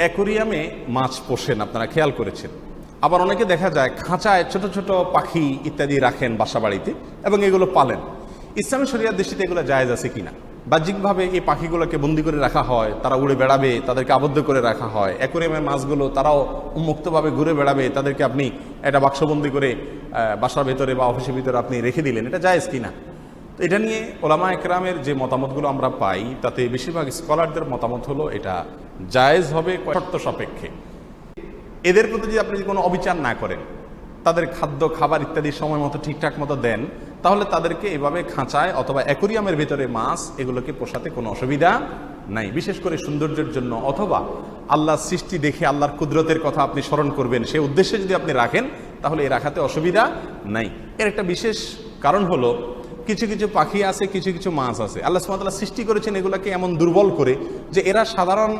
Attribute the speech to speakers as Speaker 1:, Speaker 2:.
Speaker 1: অ্যাকোরিয়ামে মাছ পোষেন, আপনারা খেয়াল করেছেন। আবার অনেকে দেখা যায় খাঁচায় ছোট ছোট পাখি ইত্যাদি রাখেন বাসা বাড়িতে এবং এগুলো পালেন। ইসলামী শরিয়ার দৃষ্টিতে এগুলো জায়েজ আছে কিনা? বাহ্যিকভাবে এই পাখিগুলোকে বন্দি করে রাখা হয়, তারা উড়ে বেড়াবে, তাদেরকে আবদ্ধ করে রাখা হয়। অ্যাকোরিয়ামের মাছগুলো তারাও উন্মুক্তভাবে ঘুরে বেড়াবে, তাদেরকে আপনি একটা বাক্সবন্দি করে বাসার ভেতরে বা অফিসের ভিতরে আপনি রেখে দিলেন। এটা জায়েজ কিনা? তো এটা নিয়ে ওলামা একরামের যে মতামতগুলো আমরা পাই, তাতে বেশিরভাগ স্কলারদের মতামত হলো এটা জায়েজ হবে শর্ত সাপেক্ষে। এদের প্রতি যদি আপনি কোনো অবিচার না করেন, তাদের খাদ্য, খাবার ইত্যাদি সময় মতো, ঠিকঠাক মতো দেন, তাহলে তাদেরকে এভাবে খাঁচায় অথবা অ্যাকোরিয়ামের ভিতরে মাছ, এগুলোকে পোষাতে কোনো অসুবিধা নাই। বিশেষ করে সৌন্দর্যের জন্য অথবা আল্লাহর সৃষ্টি দেখে আল্লাহর কুদরতের কথা আপনি স্মরণ করবেন, সে উদ্দেশ্যে যদি আপনি রাখেন, তাহলে এ রাখাতে অসুবিধা নাই। এর একটা বিশেষ কারণ হলো, কিছু কিছু পাখি আছে, কিছু কিছু মাছ আছে। আল্লাহ তাআলা সৃষ্টি করেছেন এগুলোকে এমন দুর্বল করে যে এরা সাধারণ